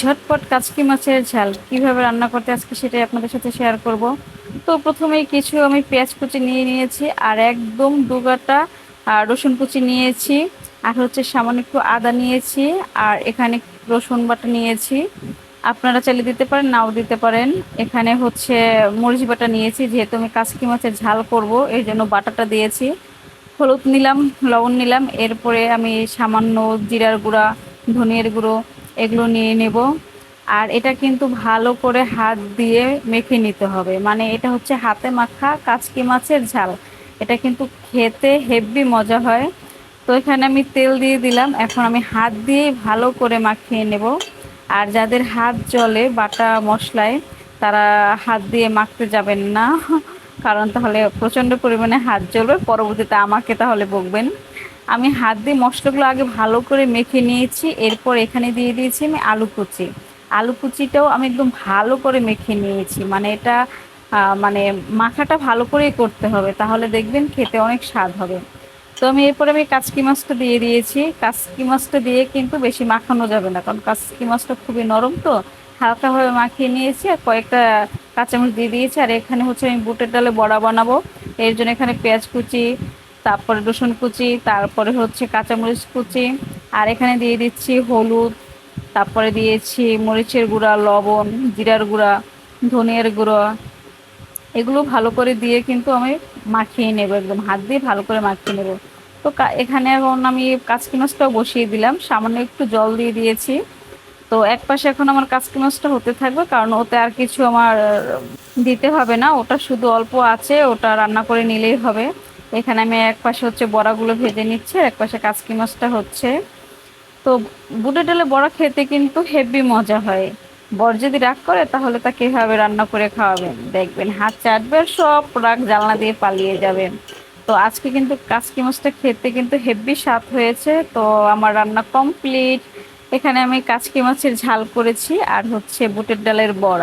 ঝটপট কাচকি মাছের ঝাল। কীভাবে রান্না করতে আজকে সেটাই আপনাদের সাথে শেয়ার করব। তো প্রথমেই কিছু আমি পেঁয়াজ কুচি নিয়ে নিয়েছি আর একদম দুগাটা রসুন কুচি নিয়েছি। আর হচ্ছে সামান্য একটু আদা নিয়েছি আর এখানে রসুন বাটা নিয়েছি। আপনারা চাইলে দিতে পারেন, নাও দিতে পারেন। এখানে হচ্ছে মরিচ বাটা নিয়েছি, যেহেতু আমি কাচকি মাছের ঝাল করব, এই জন্য বাটাটা দিয়েছি। হলুদ নিলাম, লবণ নিলাম, এরপরে আমি সামান্য জিরার গুঁড়া, ধনিয়ার গুঁড়ো এগুলো নিয়ে নেব। আর এটা কিন্তু ভালো করে হাত দিয়ে মেখে নিতে হবে। মানে এটা হচ্ছে হাতে মাখা কাচকি মাছের ঝাল। এটা কিন্তু খেতে হেভি মজা হয়। তো এখানে আমি তেল দিয়ে দিলাম। এখন আমি হাত দিয়ে ভালো করে মাখিয়ে নেব। আর যাদের হাত জলে বাটা মশলায়, তারা হাত দিয়ে মাখতে যাবেন না। কারণ তাহলে প্রচণ্ড পরিমাণে হাত জ্বলবে। পরবর্তীতে আমাকে তাহলে বকবেন। আমি হাত দিয়ে মশলাগুলো আগে ভালো করে মেখে নিয়েছি, এরপর এখানে দিয়ে দিয়েছি আমি আলু কুচি। আলু কুচিটাও আমি একদম ভালো করে মেখে নিয়েছি মানে এটা মানে মাখাটা ভালো করেই করতে হবে, তাহলে দেখবেন খেতে অনেক স্বাদ হবে। তো আমি এরপরে আমি কাচকি মাছটা দিয়ে দিয়েছি। কাচকি মাছটা দিয়ে কিন্তু বেশি মাখানো যাবে না, কারণ কাচকি মাছটা খুবই নরম তো, হালকাভাবে মাখিয়ে নিয়েছি আর কয়েকটা কাঁচামরিচ দিয়ে দিয়েছি। আর এখানে হচ্ছে আমি বুটের ডালে বড়া বানাবো, এর জন্য এখানে পেঁয়াজ কুচি তারপরে রসুন কুচি, তারপরে হচ্ছে কাঁচামরিচ কুচি, আর এখানে দিয়ে দিচ্ছি হলুদ, তারপরে দিয়েছি মরিচের গুঁড়া, লবণ, জিরার গুঁড়া, ধনিয়ার গুঁড়ো। এগুলো ভালো করে দিয়ে কিন্তু আমি মাখিয়ে নেব একদম, হাত দিয়ে ভালো করে মাখিয়ে নেব। তো এখানে এখন আমি কাচকি মাছটাও বসিয়ে দিলাম, সামান্য একটু জল দিয়ে দিয়েছি। তো এক পাশে এখন আমার কাচকি মাছটা হতে থাকবে, কারণ ওতে আর কিছু আমার দিতে হবে না, ওটা শুধু অল্প আছে, ওটা রান্না করে নিলেই হবে। এখানে আমি এক পাশে হচ্ছে বড়াগুলো ভেজে নিচ্ছি এক পাশে কাচকি মাছটা হচ্ছে। তো বুটের ডালে বড়া খেতে কিন্তু হেভি মজা হয়। বর যদি রাগ করে তাহলে তা কীভাবে রান্না করে খাওয়াবেন। দেখবেন হাত চাটবে সব রাগ জানলা দিয়ে পালিয়ে যাবে। তো আজকে কিন্তু কাচকি মাছটা খেতে কিন্তু হেভি স্বাদ হয়েছে। তো আমার রান্না কমপ্লিট। এখানে আমি কাচকি মাছের ঝাল করেছি আর হচ্ছে বুটের ডালের বড়া।